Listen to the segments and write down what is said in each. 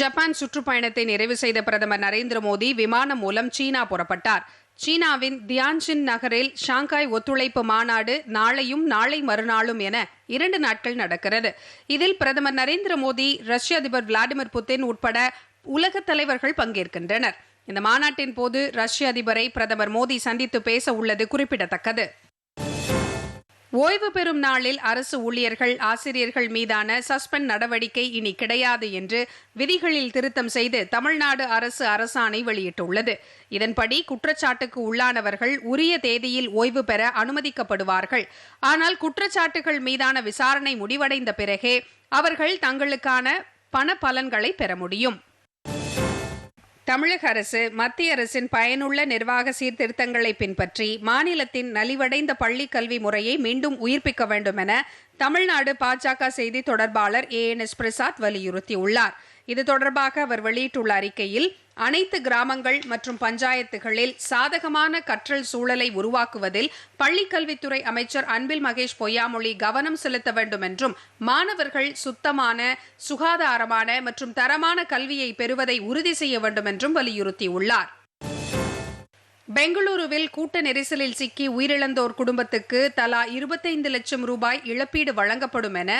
Japan சுற்றுப்பயணத்தை நிறைவு செய்த பிரதமர் நரேந்திர மோடி விமானம் மூலம் சீனா புறப்பட்டார். சீனாவின் தியான்ஜின் நகரில் ஷாங்காய் ஒத்துழைப்பு மாநாடு நாளையும் நாளை மறுநாளும் என இரண்டு நாட்கள் நடக்கிறது. இதில் பிரதமர் நரேந்திர மோடி ரஷ்ய அதிபர் விளாடிமிர் புட்டின் உட்பட உலக தலைவர்கள் பங்கேற்கின்றனர். இந்த மாநாட்டின் போது ரஷ்ய அதிபரை பிரதமர் மோடி சந்தித்து பேச உள்ளது குறிப்பிடத்தக்கது. ஓய்வு பெறும் நாளில் அரசு ஊழியர்கள் ஆசிரியர்கள் மீதான சஸ்பெண்ட் நடவடிக்கை இனி கிடையாது என்று விதிகளில் திருத்தம் செய்து தமிழ்நாடு அரசு அரசாணை வெளியிட்டுள்ளது. இதன்படி குற்றச்சாட்டுக்கு உள்ளானவர்கள் உரிய தேதியில் ஓய்வு பெற அனுமதிக்கப்படுவார்கள். ஆனால் குற்றச்சாட்டுகள் மீதான விசாரணை முடிவடைந்த பிறகே அவர்கள் தங்களுக்கான பண பலன்களை பெற முடியும். தமிழக அரசு மத்திய அரசின் பயனுள்ள நிர்வாக சீர்திருத்தங்களை பின்பற்றி மாநிலத்தின் நலிவடைந்த பள்ளி கல்வி முறையை மீண்டும் உயிர்ப்பிக்க வேண்டும் என தமிழ்நாடு பாஜக செய்தி தொடர்பாளர் ஏ என் எஸ் பிரசாத் வலியுறுத்தியுள்ளார். இது தொடர்பாக அவர் வெளியிட்டுள்ள அறிக்கையில் அனைத்து கிராமங்கள் மற்றும் பஞ்சாயத்துகளில் சாதகமான கற்றல் சூழலை உருவாக்குவதில் பள்ளிக்கல்வித்துறை அமைச்சர் அன்பில் மகேஷ் பொய்யாமொழி கவனம் செலுத்த வேண்டும் என்றும் மாணவர்கள் சுத்தமான சுகாதாரமான மற்றும் தரமான கல்வியை பெறுவதை உறுதி செய்ய வேண்டும் என்றும் வலியுறுத்தியுள்ளார். பெங்களூருவில் கூட்ட நெரிசலில் சிக்கி உயிரிழந்தோர் குடும்பத்துக்கு தலா இருபத்தைந்து லட்சம் ரூபாய் இழப்பீடு வழங்கப்படும் என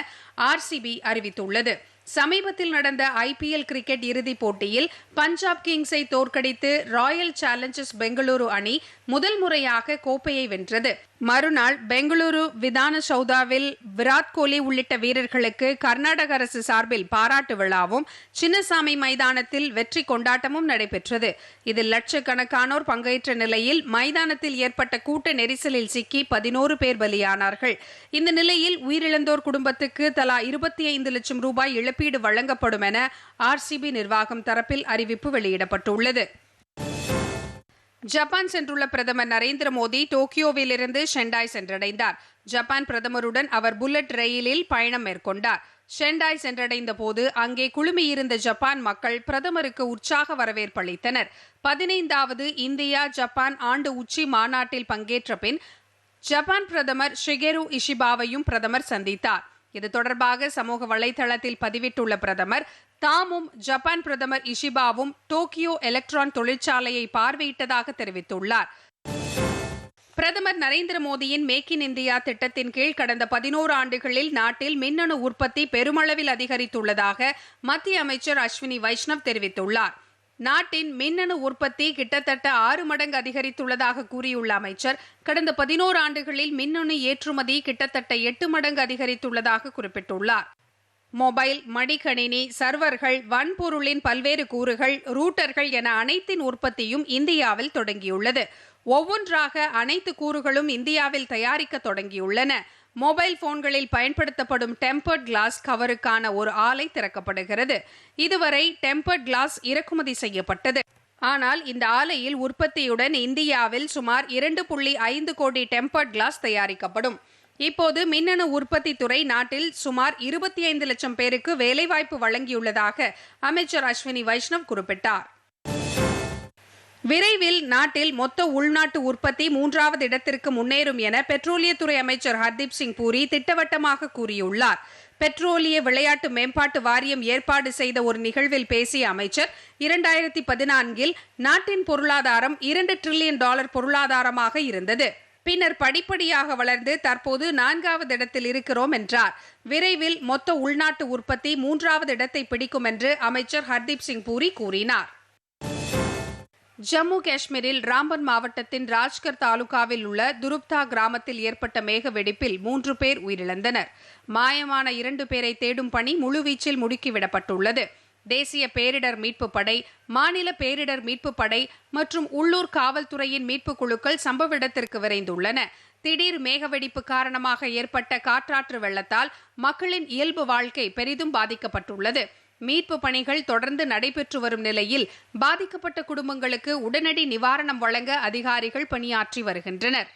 ஆர்சிபி அறிவித்துள்ளது. சமீபத்தில் நடந்த ஐபிஎல் கிரிக்கெட் இறுதிப் போட்டியில் பஞ்சாப் கிங்ஸை தோற்கடித்து ராயல் சேலஞ்சர்ஸ் பெங்களூரு அணி முதல் முறையாக கோப்பையை வென்றது. மறுநாள் பெங்களூரு விதான சௌதாவில் விராட் கோலி உள்ளிட்ட வீரர்களுக்கு கர்நாடக அரசு சார்பில் பாராட்டு விழாவும் சின்னசாமி மைதானத்தில் வெற்றி கொண்டாட்டமும் நடைபெற்றது. இதில் லட்சக்கணக்கானோர் பங்கேற்ற நிலையில் மைதானத்தில் ஏற்பட்ட கூட்ட நெரிசலில் சிக்கி பதினோரு பேர் பலியானார்கள். இந்த நிலையில் உயிரிழந்தோர் குடும்பத்துக்கு தலா இருபத்தி ஐந்து லட்சம் ரூபாய் இழப்பீடு வழங்கப்படும் என ஆர்சிபி நிர்வாகம் தரப்பில் அறிவிப்பு வெளியிடப்பட்டுள்ளது. ஜப்பான் சென்றுள்ள பிரதமர் நரேந்திர மோடி டோக்கியோவிலிருந்து ஷெண்டாய் சென்றடைந்தார். ஜப்பான் பிரதமருடன் அவர் புல்லட் ரயிலில் பயணம் மேற்கொண்டார். ஷெண்டாய் சென்றடைந்த போது அங்கே குழுமியிருந்த ஜப்பான் மக்கள் பிரதமருக்கு உற்சாக வரவேற்பு அளித்தனர். பதினைந்தாவது இந்தியா ஜப்பான் ஆண்டு உச்சி மாநாட்டில் பங்கேற்ற பின் ஜப்பான் பிரதமர் ஷிகெரு இஷிபாவையும் பிரதமர் சந்தித்தார். இது தொடர்பாக சமூக வலைதளத்தில் பதிவிட்டுள்ள பிரதமர் தாமும் ஜப்பான் பிரதமர் இஷிபாவும் டோக்கியோ எலக்ட்ரான் தொழிற்சாலையை பார்வையிட்டதாக தெரிவித்துள்ளார். பிரதமர் நரேந்திர மோடியின் மேக் இன் இந்தியா திட்டத்தின் கீழ் கடந்த பதினோரு ஆண்டுகளில் நாட்டில் மின்னணு உற்பத்தி பெருமளவில் அதிகரித்துள்ளதாக மத்திய அமைச்சர் அஸ்வினி வைஷ்ணவ் தெரிவித்துள்ளார். நாட்டின் மின்னணு உற்பத்தி கிட்டத்தட்ட ஆறு மடங்கு அதிகரித்துள்ளதாக கூறியுள்ள அமைச்சர் கடந்த பதினோரு ஆண்டுகளில் மின்னணு ஏற்றுமதி கிட்டத்தட்ட எட்டு மடங்கு அதிகரித்துள்ளதாக குறிப்பிட்டுள்ளார். மொபைல் மடிக்கணினி சர்வர்கள் வன்பொருளின் பல்வேறு கூறுகள் ரூட்டர்கள் என அனைத்தின் உற்பத்தியும் இந்தியாவில் தொடங்கியுள்ளது. ஒவ்வொன்றாக அனைத்து கூறுகளும் இந்தியாவில் தயாரிக்க தொடங்கியுள்ளன. மொபைல் போன்களில் பயன்படுத்தப்படும் டெம்பர்ட் கிளாஸ் கவருக்கான ஒரு ஆலை திறக்கப்படுகிறது. இதுவரை டெம்பர்ட் கிளாஸ் இறக்குமதி செய்யப்பட்டது. ஆனால் இந்த ஆலையில் உற்பத்தியுடன் இந்தியாவில் சுமார் இரண்டு புள்ளி ஐந்து கோடி டெம்பர்ட் கிளாஸ் தயாரிக்கப்படும். இப்போது மின்னணு உற்பத்தி துறை நாட்டில் சுமார் இருபத்தி ஐந்து லட்சம் பேருக்கு வேலைவாய்ப்பு வழங்கியுள்ளதாக அமைச்சர் அஸ்வினி வைஷ்ணவ் குறிப்பிட்டார். விரைவில் நாட்டில் மொத்த உள்நாட்டு உற்பத்தி மூன்றாவது இடத்திற்கு முன்னேறும் என பெட்ரோலியத்துறை அமைச்சர் ஹர்தீப் சிங் பூரி திட்டவட்டமாக கூறியுள்ளார். பெட்ரோலிய விளையாட்டு மேம்பாட்டு வாரியம் ஏற்பாடு செய்த ஒரு நிகழ்வில் பேசிய அமைச்சர் இரண்டாயிரத்தி பதினான்கில் நாட்டின் பொருளாதாரம் இரண்டு டிரில்லியன் டாலர் பொருளாதாரமாக இருந்தது. பின்னர் படிப்படியாக வளர்ந்து தற்போது நான்காவது இடத்தில் இருக்கிறோம் என்றார். விரைவில் மொத்த உள்நாட்டு உற்பத்தி மூன்றாவது இடத்தை பிடிக்கும் என்று அமைச்சர் ஹர்தீப் சிங் பூரி கூறினார். ஜம்மு காஷ்மீரில் ராம்பன் மாவட்டத்தின் ராஜ்கர் தாலுகாவில் உள்ள துருப்தா கிராமத்தில் ஏற்பட்ட மேக வெடிப்பில் மூன்று பேர் உயிரிழந்தனர். மாயமான இரண்டு பேரை தேடும் பணி முழுவீச்சில் முடுக்கிவிடப்பட்டுள்ளது. தேசிய பேரிடர் மீட்பு படை மாநில பேரிடர் மீட்பு படை மற்றும் உள்ளூர் காவல்துறையின் மீட்பு குழுக்கள் சம்பவ இடத்திற்கு விரைந்துள்ளன. திடீர் மேகவெடிப்பு காரணமாக ஏற்பட்ட காற்றாற்று வெள்ளத்தால் மக்களின் இயல்பு வாழ்க்கை பெரிதும் பாதிக்கப்பட்டுள்ளது. மீட்பு பணிகள் தொடர்ந்து நடைபெற்று வரும் நிலையில் பாதிக்கப்பட்ட குடும்பங்களுக்கு உடனடி நிவாரணம் வழங்க அதிகாரிகள் பணியாற்றி வருகின்றனர்.